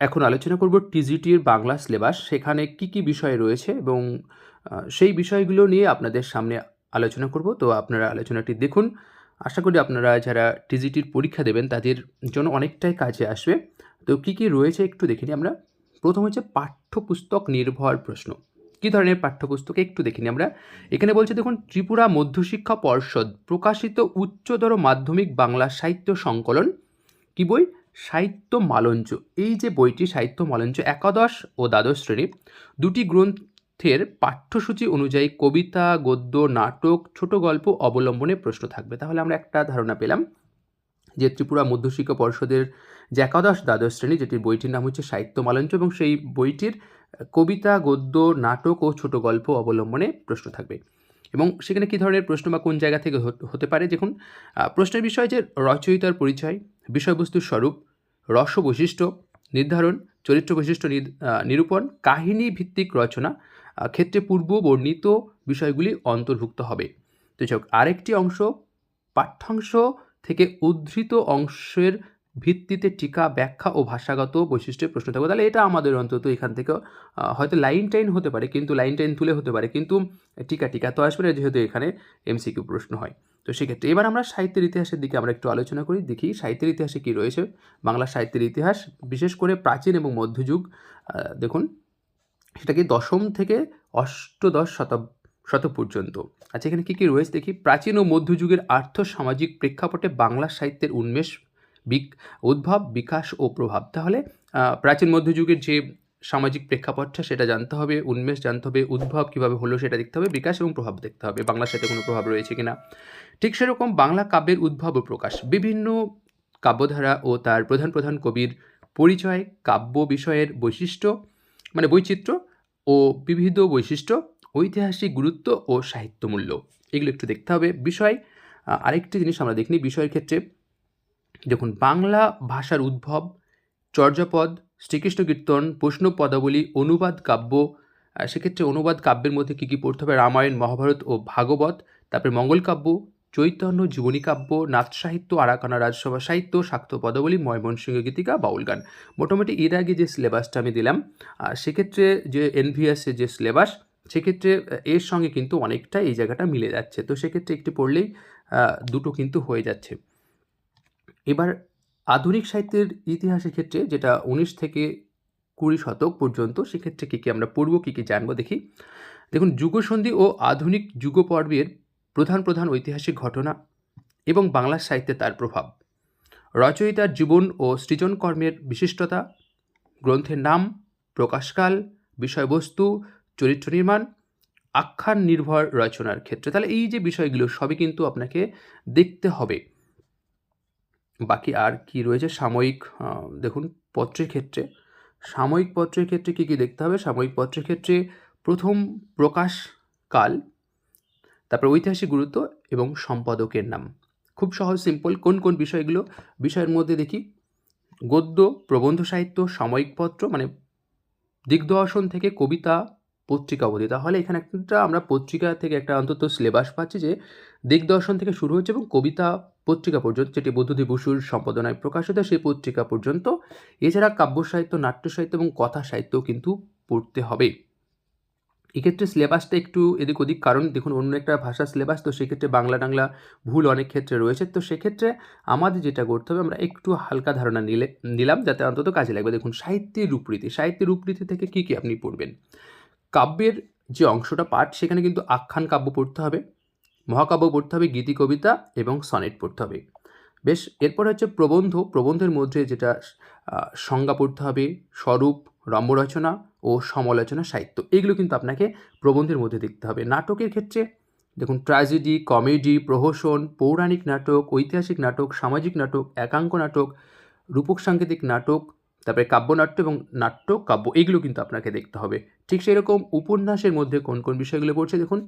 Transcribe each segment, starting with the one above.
এখন আলোচনা করব টিজিটির বাংলা সিলেবাস। সেখানে কি কি বিষয় রয়েছে এবং সেই বিষয়গুলো নিয়ে আপনাদের সামনে আলোচনা করব। তো আপনারা আলোচনাটি দেখুন। আশা করি আপনারা যারা টিজিটির পরীক্ষা দেবেন, তাদের জন্য অনেকটাই কাজে আসবে। তো কি কি রয়েছে একটু দেখে নিই আমরা। প্রথম হচ্ছে পাঠ্যপুস্তক নির্ভর প্রশ্ন। কী ধরনের পাঠ্যপুস্তক? একটু দেখিনি আমরা। এখানে বলছে, দেখুন, ত্রিপুরা মধ্যশিক্ষা পর্ষদ প্রকাশিত উচ্চতর মাধ্যমিক বাংলা সাহিত্য সংকলন। কি বই? সাহিত্য মালঞ্চ। এই যে বইটি, সাহিত্য মালঞ্চ, একাদশ ও দ্বাদশ শ্রেণি, দুটি গ্রন্থের পাঠ্যসূচি অনুযায়ী কবিতা, গদ্য, নাটক, ছোট গল্প অবলম্বনে প্রশ্ন থাকবে। তাহলে আমরা একটা ধারণা পেলাম যে ত্রিপুরা মধ্যশিক্ষা পর্ষদের যে একাদশ, দ্বাদশ শ্রেণি, যেটির বইটির নাম হচ্ছে সাহিত্য মালঞ্চ এবং সেই বইটির কবিতা, গদ্য, নাটক ও ছোট গল্প অবলম্বনে প্রশ্ন থাকবে। এবং সেখানে কী ধরনের প্রশ্ন বা কোন জায়গা থেকে হতে- পারে? দেখুন প্রশ্নের বিষয় যে রচয়িতার পরিচয়, বিষয়বস্তুর স্বরূপ রস বৈশিষ্ট্য নির্ধারণ চরিত্র বৈশিষ্ট্য নির- নিরূপণ, কাহিনী ভিত্তিক রচনা ক্ষেত্রে পূর্ব বর্ণিত বিষয়গুলি অন্তর্ভুক্ত হবে। তো যাই আরেকটি অংশ পাঠ্যাংশ থেকে উদ্ধৃত অংশের ভিত্তিতে টিকা, ব্যাখ্যা ও ভাষাগত বৈশিষ্ট্যের প্রশ্ন থাকবে। তাহলে এটা আমাদের অন্তত এখান থেকে হয়তো লাইন টাইন হতে পারে, কিন্তু লাইন টাইন তুলে হতে পারে। কিন্তু টিকা টিকা তো আসবে না, যেহেতু এখানে এমসিকিউ প্রশ্ন হয়। তো সেক্ষেত্রে এবার আমরা সাহিত্যের ইতিহাসের দিকে আমরা একটু আলোচনা করি, দেখি সাহিত্যের ইতিহাসে কী রয়েছে। বাংলা সাহিত্যের ইতিহাস, বিশেষ করে প্রাচীন এবং মধ্যযুগ দেখুন, সেটাকে দশম থেকে অষ্টদশ শতাব শতক পর্যন্ত। আচ্ছা এখানে কী কী রয়েছে দেখি। প্রাচীন ও মধ্যযুগের আর্থ সামাজিক প্রেক্ষাপটে বাংলা সাহিত্যের উন্মেষ উদ্ভব, বিকাশ ও প্রভাব। তাহলে প্রাচীন মধ্যযুগের যে সামাজিক প্রেক্ষাপটটা, সেটা জানতে হবে, উন্মেষ জানতে হবে, উদ্ভব কীভাবে হলো সেটা দেখতে হবে, বিকাশ এবং প্রভাব দেখতে হবে। বাংলা সাথে কোনো প্রভাব রয়েছে কিনা? ঠিক সেরকম বাংলা কাব্যের উদ্ভব ও প্রকাশ। বিভিন্ন কাব্যধারা ও তার প্রধান প্রধান কবির পরিচয়, কাব্য বিষয়ের বৈশিষ্ট্য মানে বৈচিত্র্য ও বিবিধ বৈশিষ্ট্য, ঐতিহাসিক গুরুত্ব ও সাহিত্য মূল্য এগুলো একটু দেখতে হবে। বিষয় আরেকটি জিনিস আমরা দেখিনি। বিষয়ের ক্ষেত্রে দেখুন, বাংলা ভাষার উদ্ভব, চর্যাপদ, শ্রীকৃষ্ণ কীর্তন, প্রশ্ন পদাবলী, অনুবাদ কাব্য সেক্ষেত্রে অনুবাদ কাব্যের মধ্যে কী কী পড়তে হবে? রামায়ণ, মহাভারত ও ভাগবত, তারপরে মঙ্গল কাব্য, চৈতন্য জীবনী কাব্য, নাথ সাহিত্য, আরাকানা রাজসভা সাহিত্য শাক্ত পদাবলী, ময়মনসিংহ গীতিকা, বাউল গান। মোটামুটি এর আগে যে সিলেবাসটা আমি দিলাম সেক্ষেত্রে যে এনভিএসের যে সিলেবাস সেক্ষেত্রে এর সঙ্গে কিন্তু অনেকটা এই জায়গাটা মিলে যাচ্ছে। তো সেক্ষেত্রে একটি পড়লেই দুটো কিন্তু হয়ে যাচ্ছে। এবার আধুনিক সাহিত্যের ইতিহাসের ক্ষেত্রে যেটা উনিশ থেকে কুড়ি শতক পর্যন্ত, সেক্ষেত্রে কী কী আমরা পড়ব কী কী জানব দেখি। দেখুন, যুগসন্ধি ও আধুনিক যুগপর্বের প্রধান প্রধান ঐতিহাসিক ঘটনা এবং বাংলা সাহিত্যে তার প্রভাব। রচয়িতার জীবন ও সৃজন কর্মের বিশিষ্টতা, গ্রন্থের নাম, প্রকাশকাল, বিষয়বস্তু, চরিত্র নির্মাণ, আখ্যান নির্ভর রচনার ক্ষেত্রে। তাহলে এই যে বিষয়গুলো, সবই কিন্তু আপনাকে দেখতে হবে। বাকি আর কি রয়েছে? সাময়িক দেখুন, পত্রের ক্ষেত্রে। সাময়িক পত্রের ক্ষেত্রে কী কী দেখতে হবে? সাময়িক পত্রের ক্ষেত্রে প্রথম প্রকাশ কাল, তারপর ঐতিহাসিক গুরুত্ব এবং সম্পাদকের নাম। খুব সহজ সিম্পল কোন কোন বিষয়গুলো, বিষয়ের মধ্যে দেখি। গদ্য, প্রবন্ধ সাহিত্য, সাময়িক পত্র মানে দিগদর্শন থেকে কবিতা, পত্রিকা অবধি। তাহলে এখানে একটা আমরা পত্রিকা থেকে একটা অন্তত সিলেবাস পাচ্ছি যে দিগদর্শন থেকে শুরু হচ্ছে এবং কবিতা পত্রিকা পর্যন্ত, যেটি বুদ্ধদেব বসুর সম্পাদনায় প্রকাশিত সেই পত্রিকা পর্যন্ত। এছাড়া কাব্য সাহিত্য, নাট্য সাহিত্য এবং কথা সাহিত্য কিন্তু পড়তে হবে। এক্ষেত্রে সিলেবাসটা একটু এদিক ওদিক, কারণ দেখুন, অন্য একটা ভাষা সিলেবাস তো সেক্ষেত্রে বাংলা, টাংলা ভুল অনেক ক্ষেত্রে রয়েছে। তো সেক্ষেত্রে আমাদের যেটা করতে হবে, আমরা একটু হালকা ধারণা নিলে, নিলাম, যাতে অন্তত কাজে লাগবে। দেখুন, সাহিত্যের রূপরীতি সাহিত্যের রূপরীতি থেকে কী কী আপনি পড়বেন? কাব্যের যে অংশটা, পাঠ, সেখানে কিন্তু আখ্যান কাব্য পড়তে হবে। মহাকাব্য পড়তে হবে, গীতি, কবিতা এবং সনেট পড়তে হবে। বেশ, এরপর হচ্ছে প্রবন্ধ। প্রবন্ধের মধ্যে যেটা সংজ্ঞা পড়তে হবে, স্বরূপ, রম্যরচনা ও সমালোচনা, সাহিত্য। এগুলো কিন্তু আপনাকে প্রবন্ধের মধ্যে দেখতে হবে। নাটকের ক্ষেত্রে দেখুন, ট্র্যাজেডি, কমেডি, প্রহসন, পৌরাণিক নাটক, ঐতিহাসিক নাটক, সামাজিক নাটক, একাঙ্ক নাটক, রূপক সাংকেতিক নাটক, তারপরে কাব্যনাট্য এবং নাট্য কাব্য এগুলো কিন্তু আপনাকে দেখতে হবে। ঠিক সেই রকম উপন্যাসের মধ্যে কোন কোন বিষয়গুলো পড়ছে দেখুন?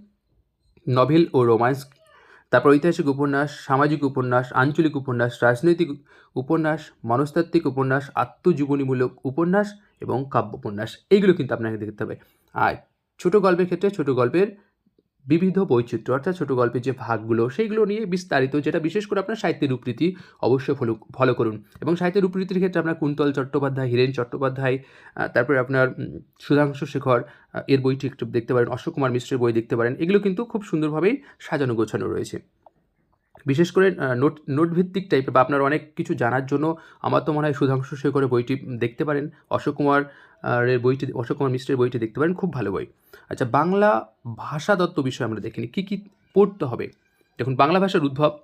নভেল ও রোমান্স, তারপর ঐতিহাসিক উপন্যাস, সামাজিক উপন্যাস, আঞ্চলিক উপন্যাস, রাজনৈতিক উপন্যাস, মনস্তাত্ত্বিক উপন্যাস, আত্মজীবনীমূলক উপন্যাস এবং কাব্য উপন্যাস। এইগুলো কিন্তু আপনাকে দেখতে হবে। আর ছোটো গল্পের ক্ষেত্রে ছোট গল্পের বিবিধ বৈচিত্র্য, অর্থাৎ ছোটো গল্পের যে ভাগগুলো, সেইগুলো নিয়ে বিস্তারিত, যেটা বিশেষ করে আপনার সাহিত্যের উপরীতি অবশ্যই ফলো ফলো করুন। এবং সাহিত্যের উপরীতির ক্ষেত্রে আপনার কুন্তল চট্টোপাধ্যায়, হীরেন চট্টোপাধ্যায় তারপরে আপনার সুধাংশু শেখর এর বইটি একটু দেখতে পারেন, অশোক কুমার মিশ্রের বই দেখতে পারেন, এগুলো কিন্তু খুব সুন্দরভাবেই সাজানো গোছানো রয়েছে। বিশেষ করে নোট নোট ভিত্তিক বা আপনার অনেক কিছু জানার জন্য আমার তো মনে হয় সুধাংশু শেখরের বইটি দেখতে পারেন, অশোক কুমার আহ, এর বইটি অশোক কুমার মিশ্রের বইটি দেখতে পারেন খুব ভালো বই। আচ্ছা বাংলা ভাষা তত্ত্ব বিষয়ে আমরা দেখিনি কী কী পড়তে হবে? দেখুন বাংলা ভাষার উদ্ভব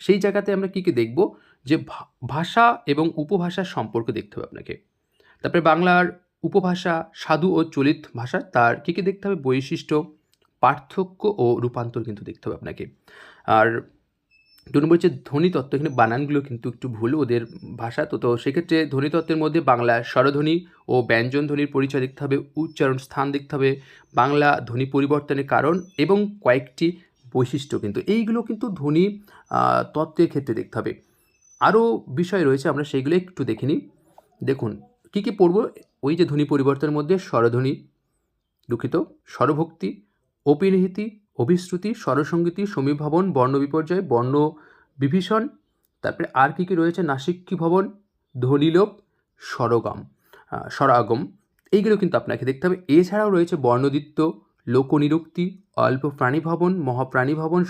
সেই জায়গাতে আমরা কী কী দেখব? যে ভাষা এবং উপভাষার সম্পর্ক দেখতে হবে আপনাকে। তারপরে বাংলার উপভাষা সাধু ও চলিত ভাষা তার কী কী দেখতে হবে? বৈশিষ্ট্য পার্থক্য ও রূপান্তর কিন্তু দেখতে হবে আপনাকে। আর দু নম্বর হচ্ছে ধ্বনিতত্ত্ব এখানে বানানগুলো কিন্তু একটু ভুল ওদের ভাষা। তো তো সেক্ষেত্রে ধ্বনিতত্ত্বের মধ্যে বাংলা স্বরধ্বনি ও ব্যঞ্জন ধ্বনির পরিচয় দেখতে হবে, উচ্চারণ স্থান দেখতে হবে, বাংলা ধ্বনি পরিবর্তনের কারণ এবং কয়েকটি বৈশিষ্ট্য কিন্তু। এইগুলো কিন্তু ধ্বনি তত্ত্বের ক্ষেত্রে দেখতে হবে। আরও বিষয় রয়েছে, আমরা সেইগুলো একটু দেখে নিই। দেখুন, কী কী পড়ব? ওই যে ধ্বনি পরিবর্তনের মধ্যে স্বরধ্বনি, দুঃখিত, স্বরভক্তি, অপিনিহিতি অভিশ্রুতি স্বরসঙ্গীতি সমীভবন বর্ণ বিপর্যয় বর্ণ বিভীষণ তারপরে আর কী কী রয়েছে? নাসিক্যী ভবন ধ্বনিলোপ স্বরগম আহ, স্বরাগম এইগুলো কিন্তু আপনাকে দেখতে হবে। এছাড়াও রয়েছে বর্ণদিত্য লোকনিরুক্তি অল্প প্রাণী ভবন মহাপ্রাণী ভবন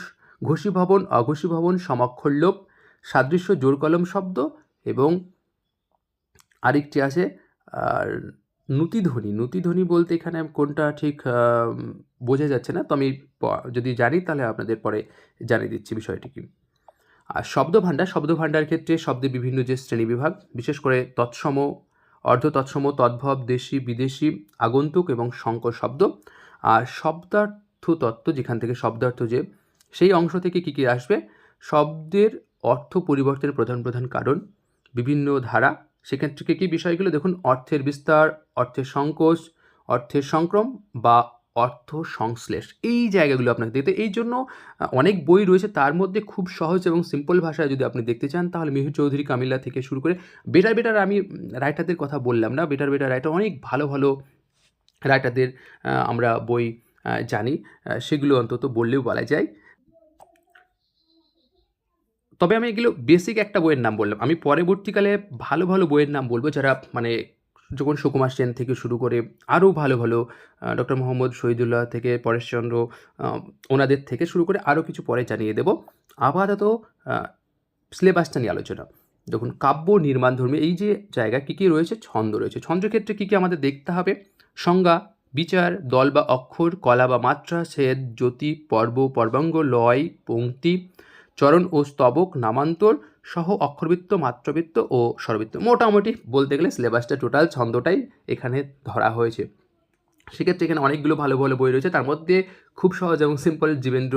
ঘোষী ভবন অঘোষী ভবন সমাক্ষরলোপ সাদৃশ্য জোর কলম শব্দ এবং আরেকটি আছে আর নুতিধ্বনি নুতিধ্বনি বলতে এখানে কোনটা ঠিক বোঝা যাচ্ছে না। তো আমি যদি জানি তাহলে আপনাদের পরে জানিয়ে দিচ্ছি বিষয়টি কি। আর শব্দ ভাণ্ডার শব্দ ভাণ্ডার ক্ষেত্রে শব্দের বিভিন্ন যে শ্রেণীবিভাগ, বিশেষ করে তৎসম অর্ধ তৎসম তদ্ভব, দেশি, বিদেশি, আগন্তুক এবং সংকর শব্দ। আর শব্দার্থ তত্ত্ব যেখান থেকে শব্দার্থ যে, সেই অংশ থেকে কী কী আসবে? শব্দের অর্থ পরিবর্তনের প্রধান প্রধান কারণ, বিভিন্ন ধারা সেক্ষেত্রে কী কী বিষয়গুলো? দেখুন, অর্থের বিস্তার, অর্থের সংকোচ, অর্থের সংক্রম বা অর্থ সংশ্লেষ। এই জায়গাগুলো আপনাকে দেখতে। এই জন্য অনেক বই রয়েছে। তার মধ্যে খুব সহজ এবং সিম্পল ভাষায় যদি আপনি দেখতে চান, তাহলে মিহির চৌধুরী কামিল্লা থেকে শুরু করে বেটার বেটার আমি রাইটারদের কথা বললাম না। বেটার বেটার রাইটার অনেক ভালো ভালো রাইটারদের আমরা বই জানি। সেগুলো অন্তত বললেও বলা যায়। তবে আমি এগুলো বেসিক একটা বইয়ের নাম বললাম। আমি পরবর্তীকালে ভালো ভালো বইয়ের নাম বলব যারা মানে যখন সুকুমার সেন থেকে শুরু করে আরও ভালো ভালো ডক্টর মোহাম্মদ শহীদুল্লাহ থেকে পরেশচন্দ্র ওনাদের থেকে শুরু করে আরও কিছু পরে জানিয়ে দেব। আপাতত সিলেবাসটা নিয়ে আলোচনা। দেখুন, কাব্য, নির্মাণ ধর্মী এই যে জায়গা কী কী রয়েছে, ছন্দ রয়েছে। ছন্দের ক্ষেত্রে কী কী আমাদের দেখতে হবে? সংজ্ঞা, বিচার, দল বা অক্ষর, কলা বা মাত্রা, ছেদ, জ্যোতি, পর্ব, পর্বাঙ্গ, লয় পংক্তি চরণ ও স্তবক, নামান্তর সহ অক্ষরবৃত্ত, মাত্রবৃত্ত ও স্বরবৃত্ত। মোটামুটি বলতে গেলে সিলেবাসটা টোটাল ছন্দটাই এখানে ধরা হয়েছে। সেক্ষেত্রে এখানে অনেকগুলো ভালো ভালো বই রয়েছে। তার মধ্যে খুব সহজ এবং সিম্পল জীবেন্দ্র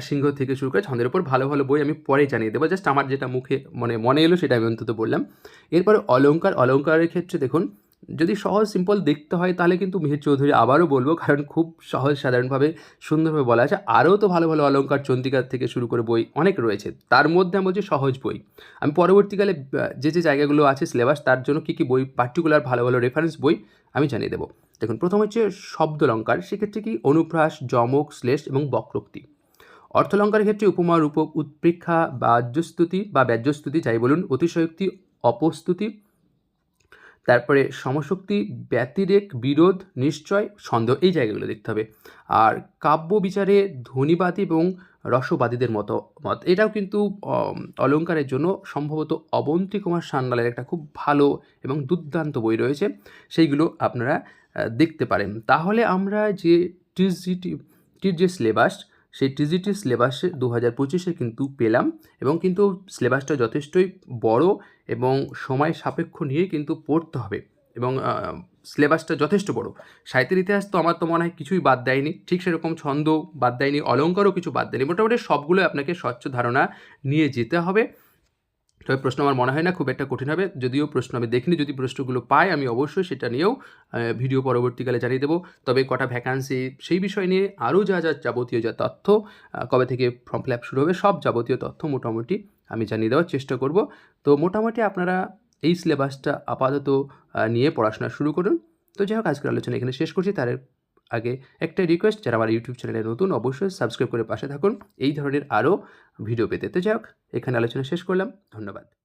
সিংহ থেকে শুরু করে ছন্দের উপর ভালো ভালো বই আমি পরে জানিয়ে দেবো। জাস্ট আমার যেটা মুখে মানে মনে এলো সেটা আমি অন্তত বললাম। এরপরে অলঙ্কার অলঙ্কারের ক্ষেত্রে দেখুন যদি সহজ সিম্পল দেখতে হয়, তাহলে কিন্তু মিহির চৌধুরী আবারও বলব, কারণ খুব সহজ, সাধারণভাবে সুন্দরভাবে বলা আছে। আরও তো ভালো ভালো অলঙ্কার চন্দ্রিকার থেকে শুরু করে বই অনেক রয়েছে। তার মধ্যে আমি বলছি সহজ বই। আমি পরবর্তীকালে যে যে জায়গাগুলো আছে সিলেবাস তার জন্য কী কী বই পার্টিকুলার ভালো ভালো রেফারেন্স বই আমি জানিয়ে দেবো। দেখুন, প্রথম হচ্ছে শব্দলঙ্কার, সেক্ষেত্রে কি? অনুপ্রাস, যমক শ্লেষ এবং বক্রোক্তি। অর্থলঙ্কারের ক্ষেত্রে উপমা, রূপক উৎপ্রেক্ষা বাহ্যস্তুতি বা ব্যাজ্যস্তুতি যাই বলুন, অতিশয়োক্তি, অপস্তুতি তারপরে সমশক্তি, ব্যতিরেক, বিরোধ, নিশ্চয়, সন্দেহ, এই জায়গাগুলো দেখতে হবে। আর কাব্য বিচারে ধ্বনিবাদী এবং রসবাদীদের মতো মত এটাও কিন্তু অলঙ্কারের জন্য সম্ভবত অবন্তী কুমার সান্যালের একটা খুব ভালো এবং দুর্দান্ত বই রয়েছে। সেইগুলো আপনারা দেখতে পারেন। তাহলে আমরা যে টিজিটি টির যে সিলেবাস সেই টিজিটি সিলেবাসে দু হাজার পঁচিশে কিন্তু পেলাম এবং কিন্তু সিলেবাসটা যথেষ্টই বড় এবং সময় সাপেক্ষ নিয়ে কিন্তু পড়তে হবে এবং সিলেবাসটা যথেষ্ট বড়। সাহিত্যের ইতিহাস তো আমার তো মনে হয় কিছুই বাদ দেয়নি, ঠিক সেরকম ছন্দ বাদ দেয়নি, অলঙ্কারও কিছু বাদ দেয়নি। মোটামুটি সবগুলো আপনাকে স্বচ্ছ ধারণা নিয়ে যেতে হবে। তবে প্রশ্ন আমার মনে হয় না, খুব একটা কঠিন হবে। যদিও প্রশ্ন আমি দেখিনি, যদি প্রশ্নগুলো পাই, আমি অবশ্যই সেটা নিয়েও ভিডিও পরবর্তীকালে জানিয়ে দেবো। তবে কটা ভ্যাকান্সি সেই বিষয় নিয়ে আরও যা যা যাবতীয় যা তথ্য কবে থেকে ফর্ম ফিল শুরু হবে, সব যাবতীয় তথ্য মোটামুটি আমি জানিয়ে দেওয়ার চেষ্টা করব। তো মোটামুটি আপনারা এই সিলেবাসটা আপাতত নিয়ে পড়াশোনা শুরু করুন। তো যাই হোক, আজকের আলোচনা এখানে শেষ করছি। তার আগে একটা রিকোয়েস্ট যারা আমার ইউটিউব চ্যানেলে নতুন, অবশ্যই সাবস্ক্রাইব করে পাশে থাকুন। এই ধরনের আরও ভিডিও পেতে। তো যাক এখানে আলোচনা শেষ করলাম। ধন্যবাদ।